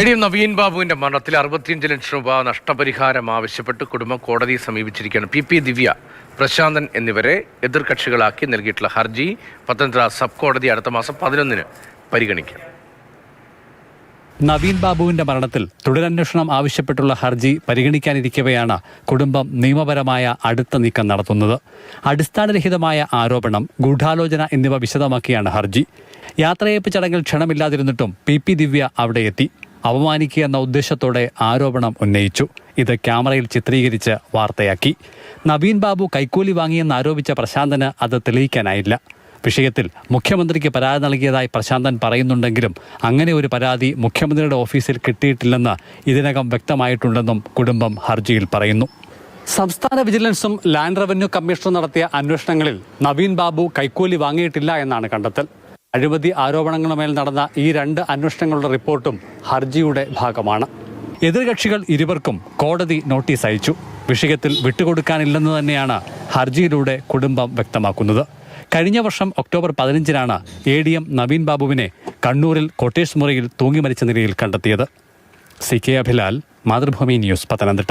A D M Naveen ബാബുവിന്റെ മരണത്തിൽ അറുപത്തിയഞ്ച് ലക്ഷം രൂപ നഷ്ടപരിഹാരം ആവശ്യപ്പെട്ട് കുടുംബം കോടതിയെ സമീപിച്ചിരിക്കുകയാണ്. പി പി ദിവ്യ പ്രശാന്തൻ എന്നിവരെ എതിർകക്ഷികളാക്കി നൽകിയിട്ടുള്ള ഹർജി പത്തനംതിട്ട സബ് കോടതി അടുത്ത മാസം പതിനൊന്നിന് പരിഗണിക്കും. നവീൻ ബാബുവിന്റെ മരണത്തിൽ തുടരന്വേഷണം ആവശ്യപ്പെട്ടുള്ള ഹർജി പരിഗണിക്കാനിരിക്കവെയാണ് കുടുംബം നിയമപരമായ അടുത്ത നീക്കം നടത്തുന്നത്. അടിസ്ഥാനരഹിതമായ ആരോപണം ഗൂഢാലോചന എന്നിവ വിശദമാക്കിയാണ് ഹർജി. യാത്രയയപ്പ് ചടങ്ങിൽ ക്ഷണമില്ലാതിരുന്നിട്ടും പി പി ദിവ്യ അവിടെ എത്തി. അവമാനിക്കുക എന്ന ഉദ്ദേശത്തോടെ ആരോപണം ഉന്നയിച്ചു. ഇത് ക്യാമറയിൽ ചിത്രീകരിച്ച് വാർത്തയാക്കി. നവീൻ ബാബു കൈക്കൂലി വാങ്ങിയെന്ന് ആരോപിച്ച പ്രശാന്തന് അത് തെളിയിക്കാനായില്ല. വിഷയത്തിൽ മുഖ്യമന്ത്രിക്ക് പരാതി നൽകിയതായി പ്രശാന്തൻ പറയുന്നുണ്ടെങ്കിലും അങ്ങനെ ഒരു പരാതി മുഖ്യമന്ത്രിയുടെ ഓഫീസിൽ കിട്ടിയിട്ടില്ലെന്ന് ഇതിനകം വ്യക്തമായിട്ടുണ്ടെന്നും കുടുംബം ഹർജിയിൽ പറയുന്നു. സംസ്ഥാന വിജിലൻസും ലാൻഡ് റവന്യൂ കമ്മീഷണർ നടത്തിയ അന്വേഷണങ്ങളിൽ നവീൻ ബാബു കൈക്കൂലി വാങ്ങിയിട്ടില്ല എന്നാണ് കണ്ടെത്തൽ. അഴിമതി ആരോപണങ്ങളുമേൽ നടന്ന ഈ രണ്ട് അന്വേഷണങ്ങളുടെ റിപ്പോർട്ടും ഹർജിയുടെ ഭാഗമാണ്. എതിർകക്ഷികൾ ഇരുവർക്കും കോടതി നോട്ടീസ് അയച്ചു. വിഷയത്തിൽ വിട്ടുകൊടുക്കാനില്ലെന്ന് തന്നെയാണ് ഹർജിയിലൂടെ കുടുംബം വ്യക്തമാക്കുന്നത്. കഴിഞ്ഞ വർഷം ഒക്ടോബർ പതിനഞ്ചിനാണ് എ ഡി എം നവീൻ ബാബുവിനെ കണ്ണൂരിൽ കൊട്ടേഴ്സ് മുറിയിൽ തൂങ്ങി മരിച്ച നിലയിൽ കണ്ടെത്തിയത്. C K Abhilal Mathrubhumi news Pathanamthitta.